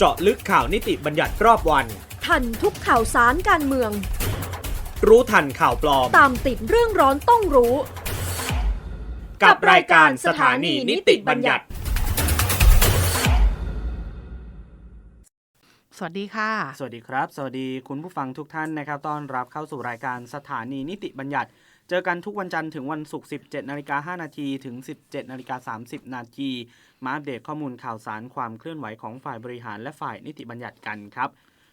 เจาะลึกข่าวนิติบัญญัติรอบวัน ทันทุกข่าวสารการเมือง รู้ทันข่าวปลอม ตามติดเรื่องร้อนต้องรู้ กับรายการสถานีนิติบัญญัติ สวัสดีค่ะ สวัสดีครับ สวัสดีคุณผู้ฟังทุกท่านนะครับ ต้อนรับเข้าสู่รายการสถานีนิติบัญญัติ เจอกันทุกวันจันทร์ถึงวันศุกร์ 17นาฬิกา5นาทีถึง 17นาฬิกา30นาทีมาอัปเดตข้อมูลข่าวสารความเคลื่อนไหวของฝ่ายบริหารและฝ่ายนิติบัญญัติกันครับ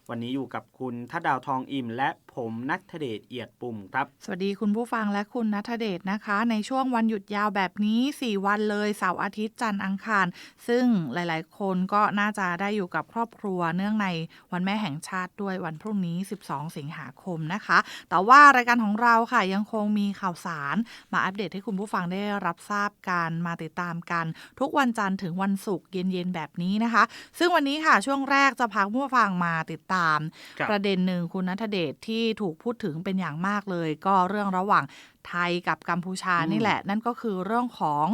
วันนี้อยู่กับคุณทัดดาวทองอิ่มและ ผมนัทเดชเอียดปุ่มครับ สวัสดีคุณผู้ฟังและคุณนัทเดชนะคะ ในช่วงวันหยุดยาวแบบนี้ 4 วันเลยเสาร์อาทิตย์จันทร์อังคาร ซึ่งหลาย ๆ คนก็น่าจะได้อยู่กับครอบครัวเนื่องในวันแม่แห่งชาติด้วยวันพรุ่งนี้ 12 สิงหาคมนะคะ แต่ว่ารายการของเราค่ะยังคงมีข่าวสารมาอัปเดตให้คุณผู้ฟังได้รับทราบกันมาติดตามกัน ทุกวันจันทร์ถึงวันศุกร์เย็น ๆ แบบนี้นะคะ ซึ่งวันนี้ค่ะช่วงแรกจะพาคุณผู้ฟังมาติดตามครับประเด็นหนึ่งคุณนัทเดชที่ถูกพูดถึงเป็นอย่างมากเลย ก็เรื่องระหว่างไทยกับกัมพูชาอืมนี่แหละ นั่นก็คือเรื่องของ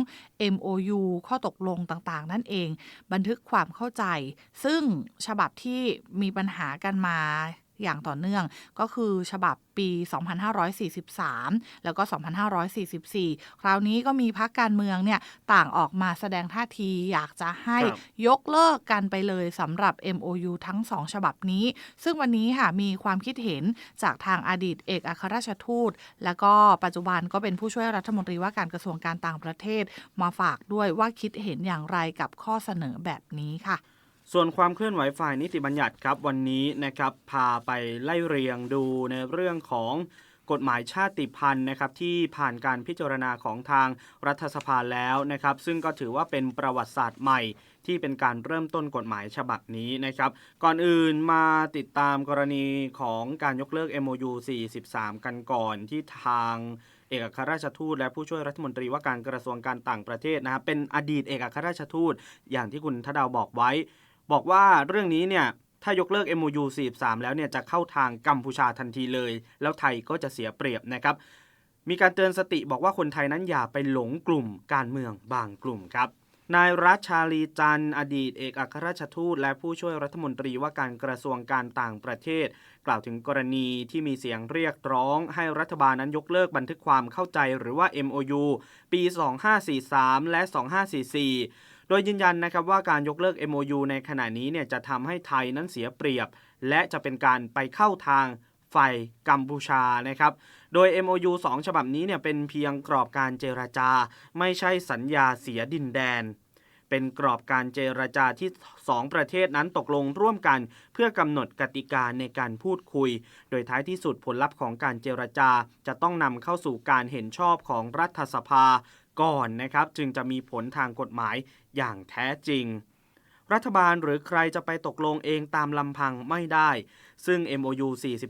MOU ข้อตกลงต่างๆ นั่นเอง บันทึกความเข้าใจ ซึ่งฉบับที่มีปัญหากันมา อย่างต่อเนื่อง ก็คือฉบับปี 2543 แล้วก็ 2544 คราวนี้ก็มีพักการเมืองเนี่ยต่างออกมาแสดงท่าทีอยากจะให้ครับยกเลิกกันไปเลยสำหรับ MOU ทั้งสองฉบับนี้ ซึ่งวันนี้ค่ะมีความคิดเห็นจากทางอดีตเอกอัครราชทูต แล้วก็ปัจจุบันก็เป็นผู้ช่วยรัฐมนตรีว่าการกระทรวงการต่างประเทศมาฝากด้วยว่าคิดเห็นอย่างไรกับข้อเสนอแบบนี้ค่ะ ส่วนความเคลื่อนไหวฝ่ายนิติบัญญัติครับวันนี้นะครับพาไปไล่เรียงดูในเรื่องของกฎหมายชาติพันธุ์นะครับที่ผ่านการพิจารณาของทางรัฐสภาแล้วนะครับ ซึ่งก็ถือว่าเป็นประวัติศาสตร์ใหม่ที่เป็นการเริ่มต้นกฎหมายฉบับนี้นะครับ ก่อนอื่นมาติดตามกรณีของการยกเลิก MOU 43 กันก่อนที่ทางเอกอัครราชทูตและผู้ช่วยรัฐมนตรีว่าการกระทรวงการต่างประเทศนะครับเป็นอดีตเอกอัครราชทูตอย่างที่คุณทดาวบอกไว้ บอกว่าเรื่องนี้เนี่ยถ้ายกเลิก MOU 43 แล้วเนี่ยจะเข้าทางกัมพูชาทันทีเลย แล้วไทยก็จะเสียเปรียบนะครับ มีการเตือนสติบอกว่าคนไทยนั้นอย่าไปหลงกลุ่มการเมืองบางกลุ่มครับนายรัชชาลีจันทร์อดีตเอกอัครราชทูต และผู้ช่วยรัฐมนตรีว่าการกระทรวงการต่างประเทศ กล่าวถึงกรณีที่มีเสียงเรียกร้อง ให้รัฐบาลนั้นยกเลิกบันทึกความเข้าใจหรือว่า MOU ปี 2543 และ 2544 โดยยืนยันนะครับว่าการยกเลิก MOU ในขณะนี้เนี่ยจะทำให้ไทยนั้นเสียเปรียบ และจะเป็นการไปเข้าทางฝ่ายกัมพูชานะครับ โดย MOU 2 ฉบับนี้เนี่ยเป็นเพียงกรอบการเจรจา ไม่ใช่สัญญาเสียดินแดน เป็นกรอบการเจรจาที่ 2 ประเทศนั้นตกลงร่วมกันเพื่อกำหนดกติกาในการพูดคุย โดยท้ายที่สุดผลลัพธ์ของการเจรจาจะต้องนำเข้าสู่การเห็นชอบของรัฐสภา ก่อนนะครับ จึงจะมีผลทางกฎหมายอย่างแท้จริง รัฐบาลหรือใครจะไปตกลงเองตามลำพังไม่ได้ ซึ่ง MOU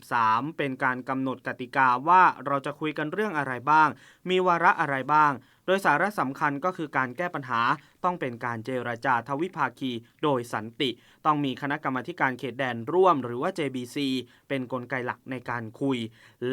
43 เป็นการกำหนดกติกาว่าเราจะคุยกันเรื่องอะไรบ้าง มีวาระอะไรบ้าง โดยสาระสำคัญก็คือการแก้ปัญหาต้องเป็นการเจรจาทวิภาคีโดยสันติ ต้องมีคณะกรรมาการเขตแดนร่วม หรือว่า JBC เป็นนกลไกหลักในการคุย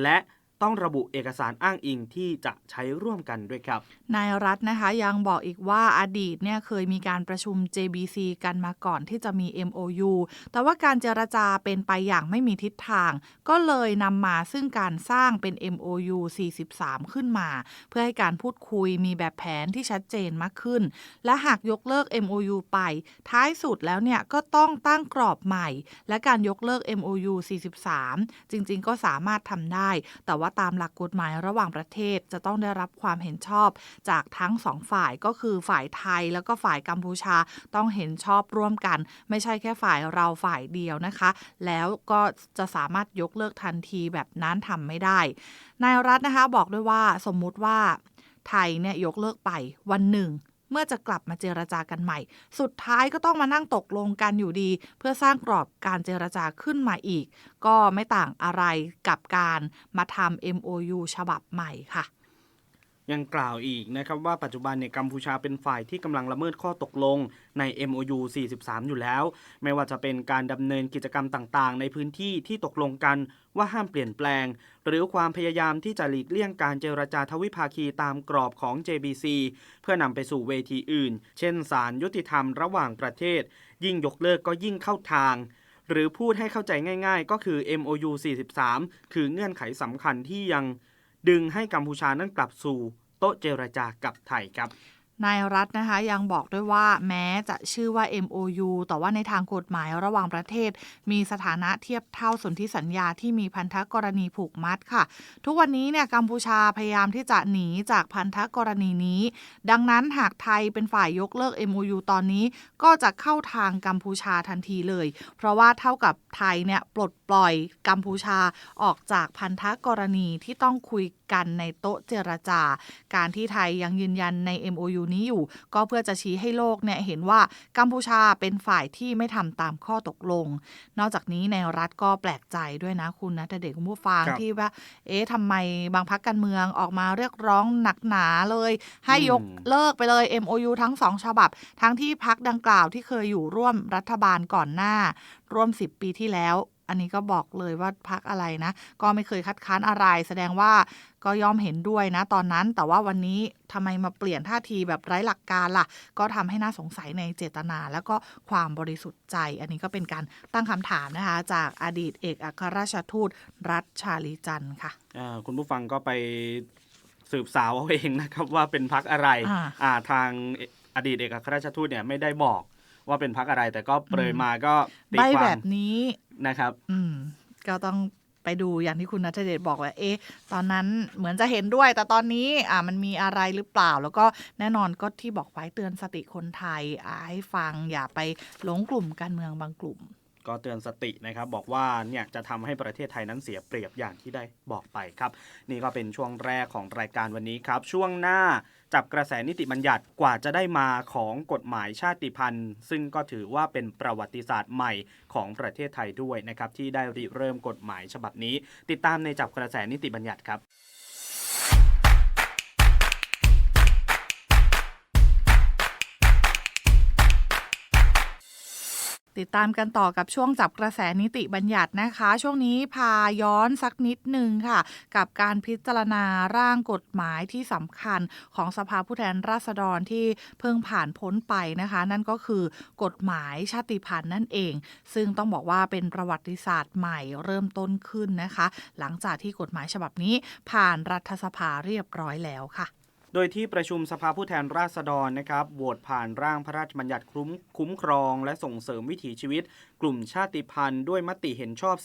และ ต้องระบุเอกสารอ้างอิงที่จะใช้ร่วมกันด้วยครับ นายรัฐนะคะยังบอกอีกว่าอดีตเนี่ยเคยมีการประชุม JBC กันมาก่อนที่จะมี MOU แต่ว่าการเจรจาเป็นไปอย่างไม่มีทิศทาง ก็เลยนำมาซึ่งการสร้างเป็น MOU 43 ขึ้นมา เพื่อให้การพูดคุยมีแบบแผนที่ชัดเจนมากขึ้น และหากยกเลิก MOU ไป ท้ายสุดแล้วเนี่ยก็ต้องตั้งกรอบใหม่ และการยกเลิก MOU 43 จริง ๆ ก็สามารถทำได้ แต่ว่าตามหลักกฎหมายระหว่างประเทศจะต้องได้รับความเห็นชอบจากทั้งสองฝ่ายก็คือฝ่ายไทยแล้วก็ฝ่ายกัมพูชาต้องเห็นชอบร่วมกัน ไม่ใช่แค่ฝ่ายเราฝ่ายเดียวนะคะ แล้วก็จะสามารถยกเลิกทันทีแบบนั้นทำไม่ได้ นายรัฐนะคะบอกด้วยว่าสมมุติว่าไทยเนี่ยยกเลิกไปวันหนึ่ง เมื่อจะกลับมาเจรจากันใหม่ สุดท้ายก็ต้องมานั่งตกลงกันอยู่ดี เพื่อสร้างกรอบการเจรจาขึ้นมาอีก ก็ไม่ต่างอะไรกับการมาทำ MOU ฉบับใหม่ค่ะ ยังกล่าวอีกนะครับว่าปัจจุบันเนี่ยกัมพูชาเป็นฝ่ายที่กำลังละเมิดข้อตกลงใน MOU 43 อยู่แล้ว ไม่ว่าจะเป็นการดำเนินกิจกรรมต่างๆ ในพื้นที่ที่ตกลงกันว่าห้ามเปลี่ยนแปลง หรือความพยายามที่จะหลีกเลี่ยงการเจรจาทวิภาคีตามกรอบของ JBC เพื่อนำไปสู่เวทีอื่น เช่นศาลยุติธรรมระหว่างประเทศ ยิ่งยกเลิกก็ยิ่งเข้าทาง หรือพูดให้เข้าใจง่าย ๆ ก็คือ MOU 43 คือเงื่อนไขสำคัญที่ยัง ดึงให้กัมพูชานั้นกลับสู่โต๊ะเจรจากับไทยครับ นายรัฐนะคะยังบอกด้วยว่าแม้จะชื่อว่า MOU แต่ว่าในทางกฎหมายระหว่างประเทศ มีสถานะเทียบเท่าสนธิสัญญาที่มีพันธกรณีผูกมัดค่ะ ทุกวันนี้เนี่ยกัมพูชาพยายามที่จะหนีจากพันธกรณีนี้ ดังนั้นหากไทยเป็นฝ่ายยกเลิก MOU ตอนนี้ก็จะเข้าทางกัมพูชาทันทีเลย เพราะว่าเท่ากับไทยเนี่ยปลดปล่อยกัมพูชาออกจากพันธกรณีที่ต้องคุยกันในโต๊ะเจรจา การที่ไทยยังยืนยันใน MOU นี้อยู่ ก็เพื่อจะชี้ให้โลกเนี่ยเห็นว่ากัมพูชาเป็นฝ่ายที่ไม่ทำตามข้อตกลง นอกจากนี้ในรัฐก็แปลกใจด้วยนะคุณนะแต่เด็กคุณผู้ฟังครับที่ว่า เอ๊ะทำไมบางพักการเมืองออกมาเรียกร้องหนักหนาเลย ให้ยกอืมเลิกไปเลย MOU ทั้งสองฉบับ ทั้งที่พักดังกล่าวที่เคยอยู่ร่วมรัฐบาลก่อนหน้า ร่วม 10 ปีที่แล้ว อันนี้ก็บอกเลยว่าพักอะไรนะ ก็ไม่เคยคัดค้านอะไร แสดงว่าก็ย่อมเห็นด้วยนะ ตอนนั้น แต่ว่าวันนี้ทำไมมาเปลี่ยนท่าทีแบบไร้หลักการล่ะ ก็ทำให้น่าสงสัยในเจตนา แล้วก็ความบริสุทธิ์ใจ อันนี้ก็เป็นการตั้งคำถามนะคะ จากอดีตเอกอัครราชทูตรัฐชาลีจันทร์ค่ะอ่าคุณผู้ฟังก็ไปสืบสาวเอาเองนะครับว่าเป็นพักอะไรอ่าอ่าทางอดีตเอกอัครราชทูตเนี่ยไม่ได้บอก ว่าเป็นพักอะไร แต่ก็เปรยมาก็ตีใบควาแบมบนี้นะครับ อืม ก็ต้องไปดูอย่างที่คุณนัทเดชบอกว่า เอ๊ะ ตอนนั้นเหมือนจะเห็นด้วย แต่ตอนนี้อ่ามันมีอะไรหรือเปล่า แล้วก็แน่นอนก็ที่บอกไว้เตือนสติคนไทยอ่าให้ฟังอย่าไปหลงกลุ่มการเมืองบางกลุ่ม ก็เตือนสตินะครับบอกว่าเนี่ยจะทำให้ประเทศไทยนั้นเสียเปรียบอย่างที่ได้บอกไปครับ นี่ก็เป็นช่วงแรกของรายการวันนี้ครับ ช่วงหน้าจับกระแสนิติบัญญัติกว่าจะได้มาของกฎหมายชาติพันธุ์ ซึ่งก็ถือว่าเป็นประวัติศาสตร์ใหม่ของประเทศไทยด้วยนะครับที่ได้ริเริ่มกฎหมายฉบับนี้ ติดตามในจับกระแสนิติบัญญัติครับ ติดตามกันต่อกับช่วงจับกระแสนิติบัญญัตินะคะ ช่วงนี้พาย้อนสักนิดหนึ่งค่ะ กับการพิจารณาร่างกฎหมายที่สำคัญของสภาผู้แทนราษฎรที่เพิ่งผ่านพ้นไปนะคะ นั่นก็คือกฎหมายชาติพันธุ์นั่นเอง ซึ่งต้องบอกว่าเป็นประวัติศาสตร์ใหม่เริ่มต้นขึ้นนะคะ หลังจากที่กฎหมายฉบับนี้ผ่านรัฐสภาเรียบร้อยแล้วค่ะ โดยที่ประชุมสภาผู้แทนราษฎรนะครับโหวตผ่านร่างพระราชบัญญัติคุ้มคุ้มครอง และส่งเสริมวิถีชีวิต กลุ่มชาติพันธุ์ด้วยมติเห็นชอบ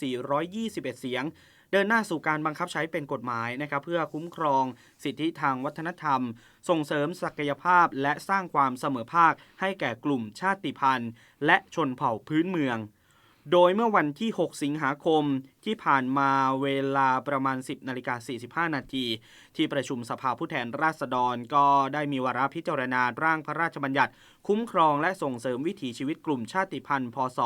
421 เสียง เดินหน้าสู่การบังคับใช้เป็นกฎหมายนะครับเพื่อคุ้มครอง สิทธิทางวัฒนธรรม ส่งเสริมศักยภาพและสร้างความเสมอภาคให้แก่กลุ่มชาติพันธุ์ และชนเผ่าพื้นเมือง โดยเมื่อวันที่ 6 สิงหาคมที่ผ่านมาเวลาประมาณ 10นาฬิกา45 นาที ที่ประชุมสภาผู้แทนราษฎรก็ได้มีวาระพิจารณาร่างพระราชบัญญัติ คุ้มครองและส่งเสริมวิถีชีวิตกลุ่มชาติพันธุ์พศ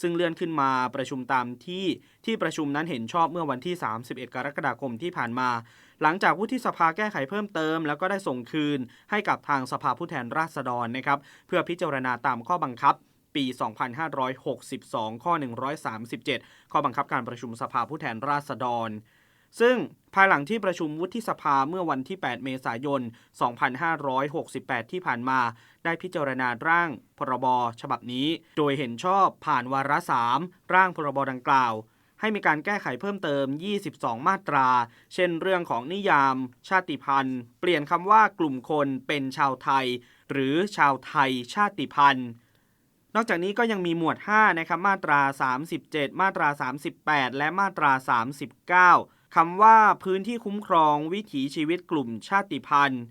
ซึ่งเลื่อนขึ้นมาประชุมตามที่ที่ประชุมนั้นเห็นชอบเมื่อวันที่ 31 กรกฎาคมที่ผ่านมา หลังจากวุฒิสภาแก้ไขเพิ่มเติม แล้วก็ได้ส่งคืนให้กับทางสภาผู้แทนราษฎรนะครับเพื่อพิจารณาตามข้อบังคับ ปี 2562 ข้อ 137 ข้อบังคับการประชุมสภาผู้แทนราษฎร ซึ่งภายหลังที่ประชุมวุฒิสภาเมื่อวันที่ 8 เมษายน 2568 ที่ผ่านมา ได้พิจารณาร่างพรบฉบับนี้ โดยเห็นชอบผ่านวาระ 3 ร่างพรบดังกล่าวให้มีการแก้ไขเพิ่มเติม 22 มาตรา เช่นเรื่องของนิยาม ชาติพันธุ์ เปลี่ยนคำว่ากลุ่มคนเป็นชาวไทย หรือชาวไทยชาติพันธุ์ นอกจากนี้ก็ยังมีหมวด 5 นะครับ มาตรา 37 มาตรา 38 และมาตรา 39 คำว่าพื้นที่คุ้มครองวิถีชีวิตกลุ่มชาติพันธุ์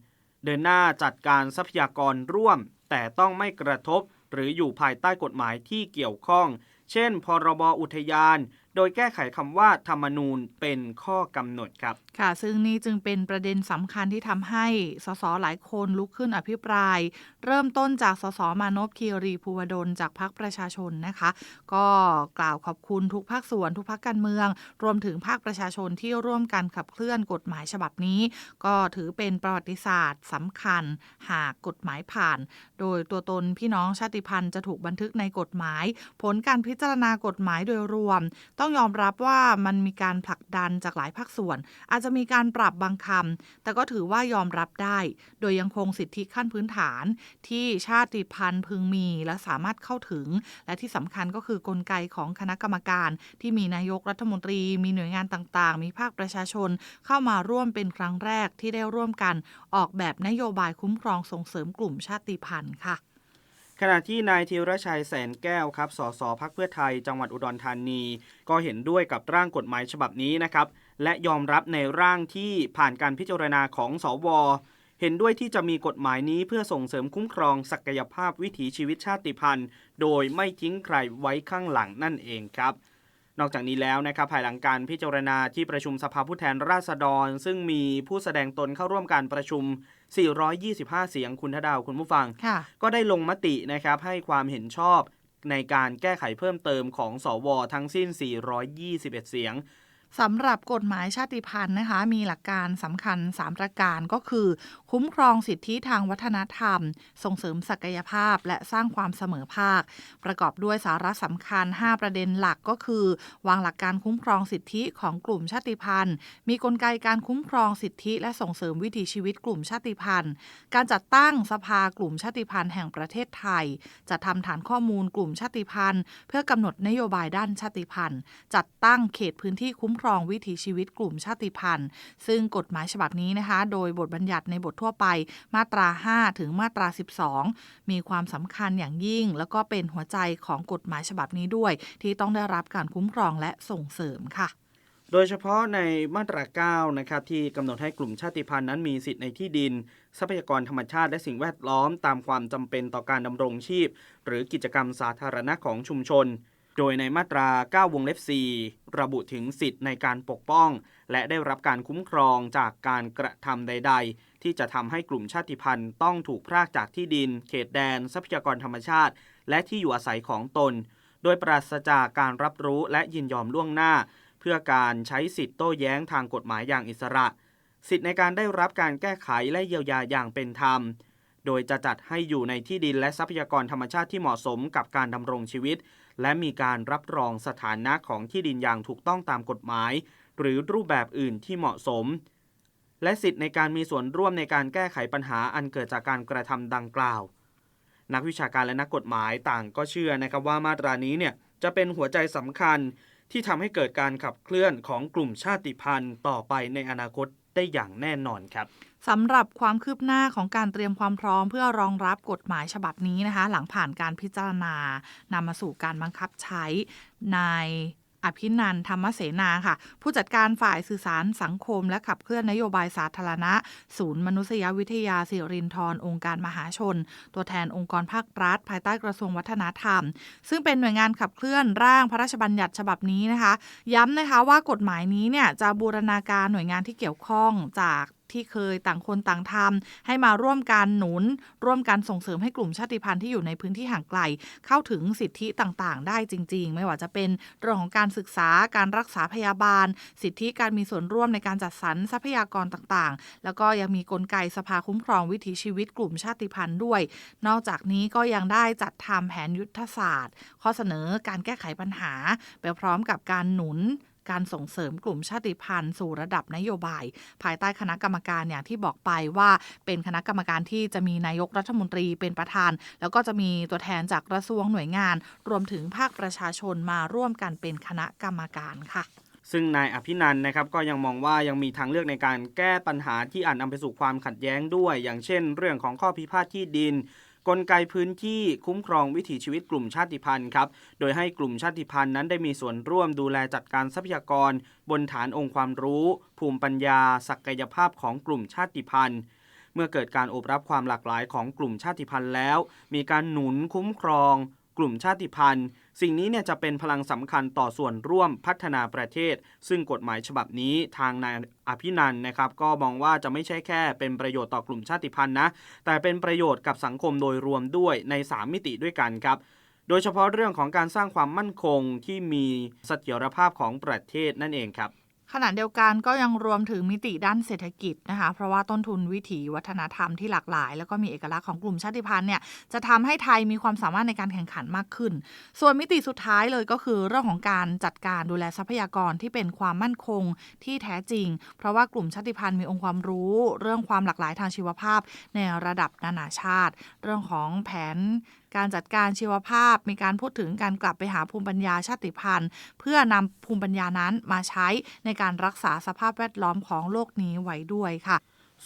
เดินหน้าจัดการทรัพยากรร่วม แต่ต้องไม่กระทบ หรืออยู่ภายใต้กฎหมายที่เกี่ยวข้อง เช่น พรบอุทยาน โดยแก้ไขคำว่าธรรมนูญเป็นข้อกำหนดครับ ค่ะ ซึ่งนี่จึงเป็นประเด็นสำคัญที่ทำให้สสหลายคนลุกขึ้นอภิปราย เริ่มต้นจากสสมานพคีรีภูวดลจากพรรคประชาชนนะคะ ก็กล่าวขอบคุณทุกภาคส่วนทุกภาคการเมือง รวมถึงภาคประชาชนที่ร่วมกันขับเคลื่อนกฎหมายฉบับนี้ ก็ถือเป็นประวัติศาสตร์สำคัญ หากกฎหมายผ่าน โดยตัวตนพี่น้องชาติพันธุ์จะถูกบันทึกในกฎหมาย ผลการพิจารณากฎหมายโดยรวมต้องยอมรับว่ามันมีการผลักดันจากหลายภาคส่วน อาจจะมีการปรับบางคำแต่ก็ถือว่ายอมรับได้ โดยยังคงสิทธิขั้นพื้นฐาน ที่ชาติพันธุ์พึงมี และสามารถเข้าถึง และที่สำคัญก็คือกลไกของคณะกรรมการ ที่มีนายกรัฐมนตรี มีหน่วยงานต่างๆ มีภาคประชาชน เข้ามาร่วมเป็นครั้งแรกที่ได้ร่วมกัน ออกแบบนโยบายคุ้มครองส่งเสริมกลุ่มชาติพันธุ์ค่ะ ขณะที่นายธีรชัยแสนแก้วครับ สสพักเพื่อไทยจังหวัดอุดรธานี ก็เห็นด้วยกับร่างกฎหมายฉบับนี้นะครับ และยอมรับในร่างที่ผ่านการพิจารณาของสว เห็นด้วยที่จะมีกฎหมายนี้เพื่อส่งเสริมคุ้มครองศักยภาพวิถีชีวิตชาติพันธุ์ โดยไม่ทิ้งใครไว้ข้างหลังนั่นเองครับนอกจากนี้แล้วนะครับภายหลังการพิจารณาที่ประชุมสภาผู้แทนราษฎร ซึ่งมีผู้แสดงตนเข้าร่วมการประชุม 425 เสียงคุณทดาวคุณผู้ฟังค่ะก็ได้ลงมตินะครับให้ความเห็นชอบในการแก้ไขเพิ่มเติมของสวทั้งสิ้น 421 เสียง สำหรับกฎหมายชาติพันธุ์นะคะ มีหลักการสำคัญ 3 ประการก็คือ คุ้มครองสิทธิทางวัฒนธรรม ส่งเสริมศักยภาพ และสร้างความเสมอภาค ประกอบด้วยสาระสำคัญ 5 ประเด็นหลักก็คือ วางหลักการคุ้มครองสิทธิของกลุ่มชาติพันธุ์ มีกลไกการคุ้มครองสิทธิ และส่งเสริมวิถีชีวิตกลุ่มชาติพันธุ์ การจัดตั้งสภากลุ่มชาติพันธุ์แห่งประเทศไทยจะทำฐานข้อมูลกลุ่มชาติพันธุ์ เพื่อกำหนดนโยบายด้านชาติพันธุ์ จัดตั้งเขตพื้นที่คุ้มครองรองวิถีชีวิตกลุ่มชาติพันธุ์ ซึ่งกฎหมายฉบับนี้นะคะ โดยบทบัญญัติในบททั่วไปมาตรา 5 ถึงมาตรา 12 มีความสำคัญอย่างยิ่ง แล้วก็เป็นหัวใจของกฎหมายฉบับนี้ด้วย ที่ต้องได้รับการคุ้มครองและส่งเสริมค่ะโดยเฉพาะในมาตรา 9 นะครับที่กำหนดให้กลุ่มชาติพันธุ์นั้นมีสิทธิ์ในที่ดิน ทรัพยากรธรรมชาติและสิ่งแวดล้อมตามความจำเป็นต่อการดำรงชีพ หรือกิจกรรมสาธารณะของชุมชน โดยในมาตรา 9 วงเล็บ 4 ระบุถึงสิทธิ์ในการปกป้อง และได้รับการคุ้มครองจากการกระทำใด ๆ ที่จะทำให้กลุ่มชาติพันธุ์ต้องถูกพรากจากที่ดิน เขตแดน ทรัพยากรธรรมชาติ และที่อยู่อาศัยของตน โดยปราศจากการรับรู้และยินยอมล่วงหน้า เพื่อการใช้สิทธิ์โต้แย้งทางกฎหมายอย่างอิสระ สิทธิ์ในการได้รับการแก้ไขและเยียวยาอย่างเป็นธรรมโดยจะจัดให้อยู่ในที่ดินและทรัพยากรธรรมชาติที่เหมาะสมกับการดำรงชีวิต และมีการรับรองสถานะของที่ดินอย่างถูกต้องตามกฎหมาย หรือรูปแบบอื่นที่เหมาะสม และสิทธิ์ในการมีส่วนร่วมในการแก้ไขปัญหาอันเกิดจากการกระทำดังกล่าว นักวิชาการและนักกฎหมายต่างก็เชื่อนะครับว่ามาตรานี้เนี่ยจะเป็นหัวใจสำคัญที่ทำให้เกิดการขับเคลื่อนของกลุ่มชาติพันธุ์ต่อไปในอนาคต ได้อย่างแน่นอนครับสำหรับความคืบหน้าของการเตรียมความพร้อม เพื่อรองรับกฎหมายฉบับนี้นะคะ หลังผ่านการพิจารณานำมาสู่การบังคับใช้ใน อภินันธรรมเสนาค่ะ ผู้จัดการฝ่ายสื่อสารสังคม และขับเคลื่อนนโยบายสาธารณะ ศูนย์มนุษยวิทยาสิรินทรองค์การมหาชน ตัวแทนองค์กรภาครัฐ ภายใต้กระทรวงวัฒนธรรม ซึ่งเป็นหน่วยงานขับเคลื่อนร่างพระราชบัญญัติฉบับนี้นะคะ ย้ำนะคะว่ากฎหมายนี้เนี่ยจะบูรณาการหน่วยงานที่เกี่ยวข้องจาก ที่เคยต่างคนต่างทำให้มาร่วมกันหนุน ร่วมกันส่งเสริมให้กลุ่มชาติพันธุ์ที่อยู่ในพื้นที่ห่างไกล เข้าถึงสิทธิต่างๆ ได้จริง ๆ ไม่ว่าจะเป็นเรื่องของการศึกษาการรักษาพยาบาล สิทธิการมีส่วนร่วมในการจัดสรรทรัพยากรต่างๆ แล้วก็ยังมีกลไกสภาคุ้มครองวิถีชีวิตกลุ่มชาติพันธุ์ด้วย นอกจากนี้ก็ยังได้จัดทำแผนยุทธศาสตร์ ข้อเสนอการแก้ไขปัญหา ไปพร้อมกับการหนุน การส่งเสริมกลุ่มชาติพันธุ์สู่ระดับนโยบาย ภายใต้คณะกรรมการอย่างที่บอกไปว่าเป็นคณะกรรมการที่จะมีนายกรัฐมนตรีเป็นประธาน แล้วก็จะมีตัวแทนจากกระทรวงหน่วยงาน รวมถึงภาคประชาชนมาร่วมกันเป็นคณะกรรมการค่ะซึ่งนายอภินันนะครับก็ยังมองว่ายังมีทางเลือกในการแก้ปัญหาที่อาจนำไปสู่ความขัดแย้งด้วย อย่างเช่น เรื่องของข้อพิพาทที่ดิน กลไกพื้นที่คุ้มครองวิถีชีวิตกลุ่มชาติพันธุ์ครับ โดยให้กลุ่มชาติพันธุ์นั้นได้มีส่วนร่วมดูแลจัดการทรัพยากร บนฐานองค์ความรู้ ภูมิปัญญา ศักยภาพของกลุ่มชาติพันธุ์เมื่อเกิดการโอบรับความหลากหลายของกลุ่มชาติพันธุ์แล้ว มีการหนุนคุ้มครอง กลุ่มชาติพันธุ์ สิ่งนี้เนี่ยจะเป็นพลังสำคัญต่อส่วนร่วมพัฒนาประเทศ ซึ่งกฎหมายฉบับนี้ทางนายอภินันนะครับก็มองว่าจะไม่ใช่แค่เป็นประโยชน์ต่อกลุ่มชาติพันธุ์นะ แต่เป็นประโยชน์กับสังคมโดยรวมด้วยใน 3 มิติด้วยกันครับโดยเฉพาะเรื่องของการสร้างความมั่นคงที่มีเสถียรภาพของประเทศนั่นเองครับ ขณะเดียวกันก็ยังรวมถึงมิติด้านเศรษฐกิจนะคะ เพราะว่าต้นทุนวิถีวัฒนธรรมที่หลากหลาย แล้วก็มีเอกลักษณ์ของกลุ่มชาติพันธุ์เนี่ยจะทำให้ไทยมีความสามารถในการแข่งขันมากขึ้น ส่วนมิติสุดท้ายเลยก็คือเรื่องของการจัดการดูแลทรัพยากรที่เป็นความมั่นคงที่แท้จริง เพราะว่ากลุ่มชาติพันธุ์มีองค์ความรู้ เรื่องความหลากหลายทางชีวภาพในระดับนานาชาติ เรื่องของแผน การจัดการชีวภาพ มีการพูดถึงการกลับไปหาภูมิปัญญาชาติพันธุ์ เพื่อนำภูมิปัญญานั้นมาใช้ในการรักษาสภาพแวดล้อมของโลกนี้ไว้ด้วยค่ะ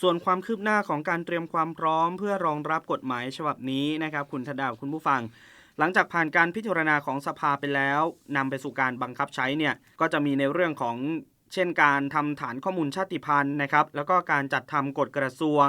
ส่วนความคืบหน้าของการเตรียมความพร้อม เพื่อรองรับกฎหมายฉบับนี้นะครับ คุณธดาวคุณผู้ฟัง หลังจากผ่านการพิจารณาของสภาไปแล้วนำไปสู่การบังคับใช้เนี่ยก็จะมีในเรื่องของเช่นการทำฐานข้อมูลชาติพันธุ์นะครับ แล้วก็การจัดทำกฎกระทรวง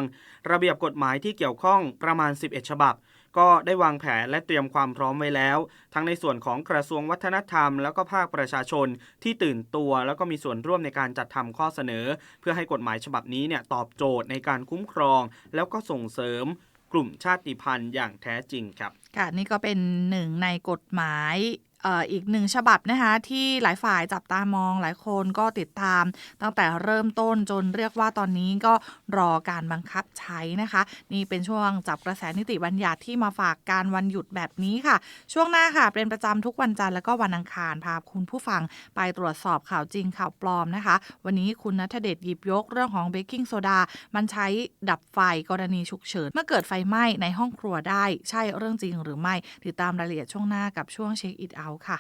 ระเบียบกฎหมายที่เกี่ยวข้องประมาณ 11 ฉบับ ก็ได้วางแผนและเตรียมความพร้อมไว้แล้ว ทั้งในส่วนของกระทรวงวัฒนธรรม แล้วก็ภาคประชาชนที่ตื่นตัว แล้วก็มีส่วนร่วมในการจัดทำข้อเสนอ เพื่อให้กฎหมายฉบับนี้เนี่ยตอบโจทย์ในการคุ้มครอง แล้วก็ส่งเสริมกลุ่มชาติพันธุ์อย่างแท้จริงครับ ค่ะนี่ก็เป็นหนึ่งในกฎหมาย อ,อีกหนึ่งฉบับนะคะที่หลายฝ่ายจับตามองหลายคนก็ติดตาม ตั้งแต่เริ่มต้นจนเรียกว่าตอนนี้ก็รอการบังคับใช้นะคะ นี่เป็นช่วงจับกระแสนิติบัญญัติที่มาฝากการวันหยุดแบบนี้ค่ะ ช่วงหน้าค่ะ เป็นประจำทุกวันจันทร์และก็วันอังคารพาคุณผู้ฟังไปตรวจสอบข่าวจริงข่าวปลอมนะคะ วันนี้คุณนัทเดชหยิบยกเรื่องของเบกกิ้งโซดามันใช้ดับไฟกรณีฉุกเฉินเมื่อเกิดไฟไหม้ในห้องครัวได้ ใช่เรื่องจริงหรือไม่ติดตามรายละเอียดช่วงหน้ากับช่วงเช็คอิทเอาค่ะ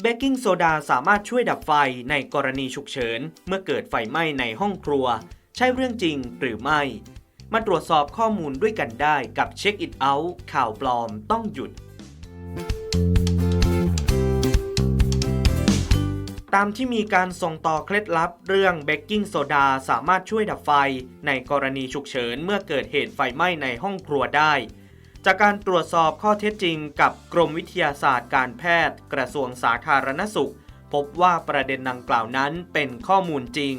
เบกกิ้งโซดาสามารถช่วยดับไฟในกรณีฉุกเฉิน เมื่อเกิดไฟไหม้ในห้องครัว ใช่เรื่องจริงหรือไม่ มาตรวจสอบข้อมูลด้วยกันได้กับเช็คอิ t เอาข่าวปลอมต้องหยุด ตามที่มีการส่งต่อเคล็ดลับเรื่องเบกกิ้งโซดาสามารถช่วยดับไฟ ในกรณีฉุกเฉินเมื่อเกิดเหตุไฟไหม้ในห้องครัวได้ จากการตรวจสอบข้อเท็จจริงกับกรมวิทยาศาสตร์การแพทย์ กระทรวงสาธารณสุข พบว่าประเด็นดังกล่าวนั้นเป็นข้อมูลจริง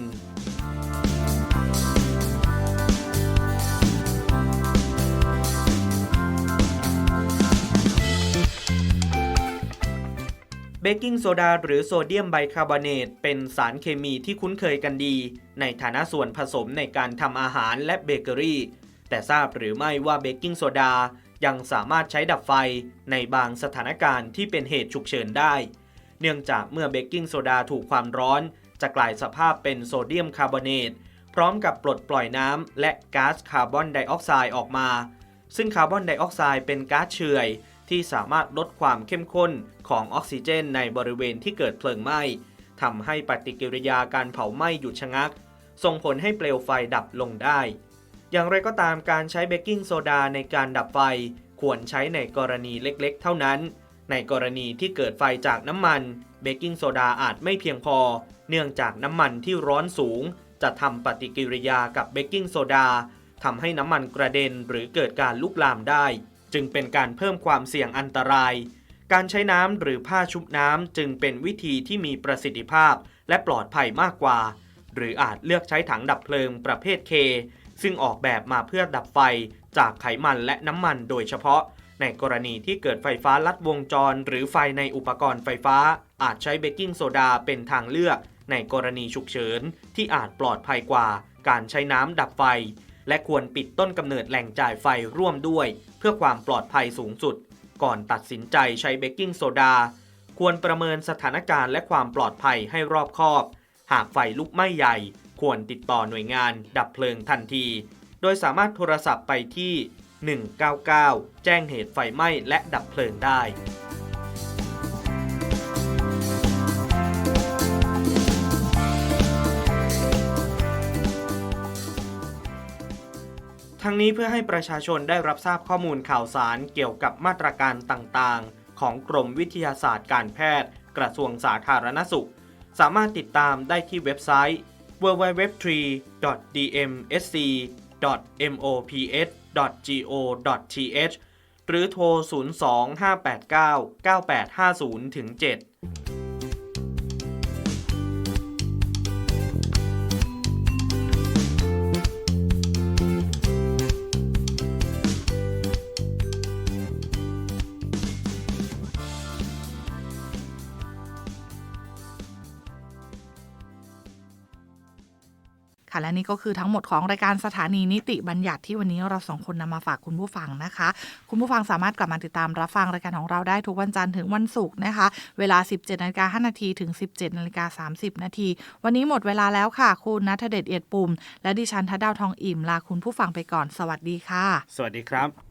เบกกิ้งโซดาหรือโซเดียมไบคาร์บอเนตเป็นสารเคมีที่คุ้นเคยกันดี ในฐานะส่วนผสมในการทำอาหารและเบเกอรี่ แต่ทราบหรือไม่ว่าเบกกิ้งโซดายังสามารถใช้ดับไฟในบางสถานการณ์ที่เป็นเหตุฉุกเฉินได้ เนื่องจากเมื่อเบกกิ้งโซดาถูกความร้อน จะกลายสภาพเป็นโซเดียมคาร์บอเนตพร้อมกับปลดปล่อยน้ำและก๊าซคาร์บอนไดออกไซด์ออกมา ซึ่งคาร์บอนไดออกไซด์เป็นก๊าซเฉื่อย ที่สามารถลดความเข้มข้นของออกซิเจนในบริเวณที่เกิดเพลิงไหม้ทำให้ปฏิกิริยาการเผาไหม้หยุดชะงัก ส่งผลให้เปลวไฟดับลงได้ อย่างไรก็ตามการใช้เบกกิ้งโซดาในการดับไฟควรใช้ในกรณีเล็กๆ เท่านั้น ในกรณีที่เกิดไฟจากน้ำมัน เบกกิ้งโซดาอาจไม่เพียงพอ เนื่องจากน้ำมันที่ร้อนสูง จะทำปฏิกิริยากับเบกกิ้งโซดาทำให้น้ำมันกระเด็นหรือเกิดการลุกลามได้ จึงเป็นการเพิ่มความเสี่ยงอันตราย การใช้น้ำหรือผ้าชุบน้ำจึงเป็นวิธีที่มีประสิทธิภาพและปลอดภัยมากกว่า หรืออาจเลือกใช้ถังดับเพลิงประเภทเคซึ่งออกแบบมาเพื่อดับไฟจากไขมันและน้ำมันโดยเฉพาะ ในกรณีที่เกิดไฟฟ้าลัดวงจร หรือไฟในอุปกรณ์ไฟฟ้า อาจใช้เบกกิ้งโซดาเป็นทางเลือก ในกรณีฉุกเฉินที่อาจปลอดภัยกว่า การใช้น้ำดับไฟ และควรปิดต้นกำเนิดแหล่งจ่ายไฟร่วมด้วย เพื่อความปลอดภัยสูงสุด ก่อนตัดสินใจใช้เบกกิ้งโซดา ควรประเมินสถานการณ์และความปลอดภัยให้รอบคอบ หากไฟลุกไหม้ใหญ่ ควรติดต่อหน่วยงาน ดับเพลิงทันที โดยสามารถโทรศัพท์ไปที่ 199 แจ้งเหตุไฟไหม้และดับเพลิงได้ ทั้งนี้เพื่อให้ประชาชนได้รับทราบข้อมูลข่าวสารเกี่ยวกับมาตรการต่างๆ ของกรมวิทยาศาสตร์การแพทย์ กระทรวงสาธารณสุข สามารถติดตามได้ที่เว็บไซต์ www.dmsc.mops.go.th หรือโทร 025899850ถึง7 และนี่ก็คือทั้งหมดของรายการสถานีนิติบัญญัติที่วันนี้เราสองคนนำมาฝากคุณผู้ฟังนะคะ คุณผู้ฟังสามารถกลับมาติดตามรับฟังรายการของเราได้ทุกวันจันทร์ถึงวันศุกร์นะคะ เวลา 17นาฬิกา5นาทีถึง 17นาฬิกา30นาทีวันนี้หมดเวลาแล้วค่ะ คุณนัทเดชเอียดปุ่ม และดิฉันทัดดาวทองอิ่มลาคุณผู้ฟังไปก่อน สวัสดีค่ะ สวัสดีครับ